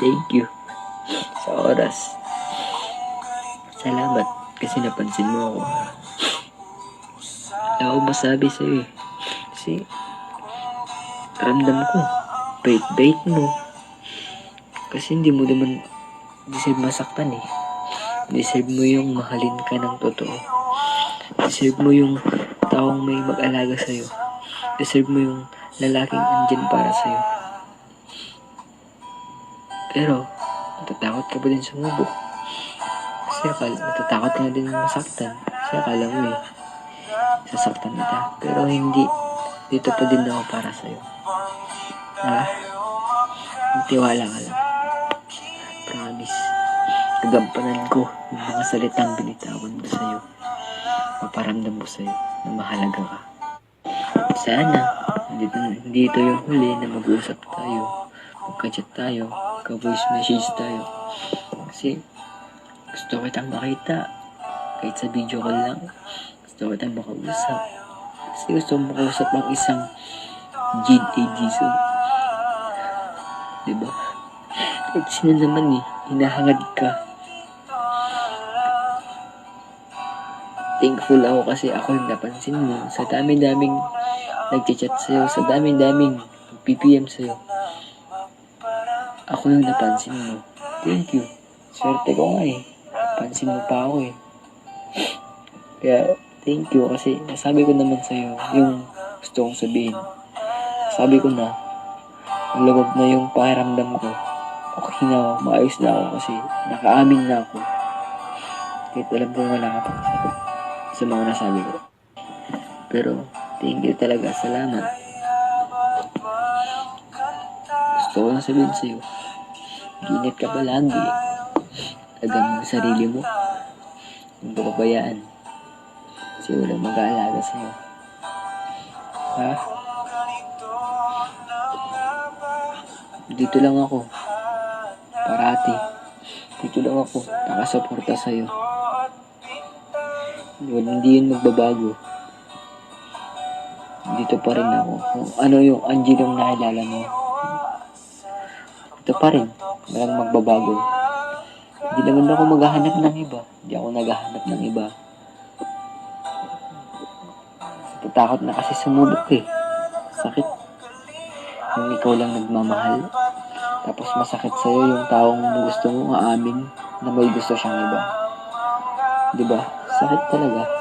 Thank you sa oras. Salamat kasi napansin mo ako. Wala akong masabi sa'yo eh. Kasi ramdam ko. Bait-bait mo. Kasi hindi mo naman deserve masaktan eh. Deserve mo yung mahalin ka ng totoo. Deserve mo yung taong may mag-alaga sa'yo. Deserve mo yung lalaking andyan para sa'yo. Pero, natatakot ka ba din sumubok? Kasi akala, natatakot ka din masaktan. Kasi akala mo eh, sasaktan kita. Pero hindi, dito pa din ako para sa'yo. Ha? Tiwala ka lang. Promise. Gagampanan ko yung mga salitang binitawan ko sa'yo. Paparamdam ko sa'yo na mahalaga ka. Sana, hindi, hindi ito yung huli na mag-uusap tayo. Magka-chat tayo. Magka-voice message tayo. Kasi, gusto kitang makita. Kahit sa video call lang. Gusto kitang makausap. Kasi gusto mo makausap ang isang Jade A. Jisoo. Diba? Kahit sino naman eh, hinahangad ka. Thankful ako kasi ako yung napansin mo. Sa dami-daming nagchat sa'yo, sa dami-daming PPM sa'yo. Ako yung napansin mo. Thank you. Swerte ko nga eh. Pansin mo pa ako eh. Kaya, thank you kasi nasabi ko naman sa'yo yung gusto kong sabihin. Sabi ko na, malawag na yung pakiramdam ko. Okay na ako, maayos na ako kasi nakaamin na ako. Kahit alam ko wala ka sagot sa mga nasabi ko. Pero, thank you talaga. Salamat. Gusto ko lang sabihin sa'yo, ginit ka palagi. Agam mo sarili mo. Hindi ko pabayaan. Kasi walang mag-aalaga sa'yo. Ha? Dito lang ako. Parati. Dito lang ako. Nakasuporta sa'yo. Hindi yun magbabago. Dito pa rin ako. Ano yung Angel yung nakilala mo. Ito pa rin. Walang magbabago. Hindi naman ako maghahanap ng iba. Hindi ako naghahanap ng iba. Natatakot na kasi sumubok eh. Sakit. Yung ikaw lang nagmamahal. Tapos masakit sa'yo yung taong gusto mo aamin na may gusto siyang iba. Ba? Sakit talaga.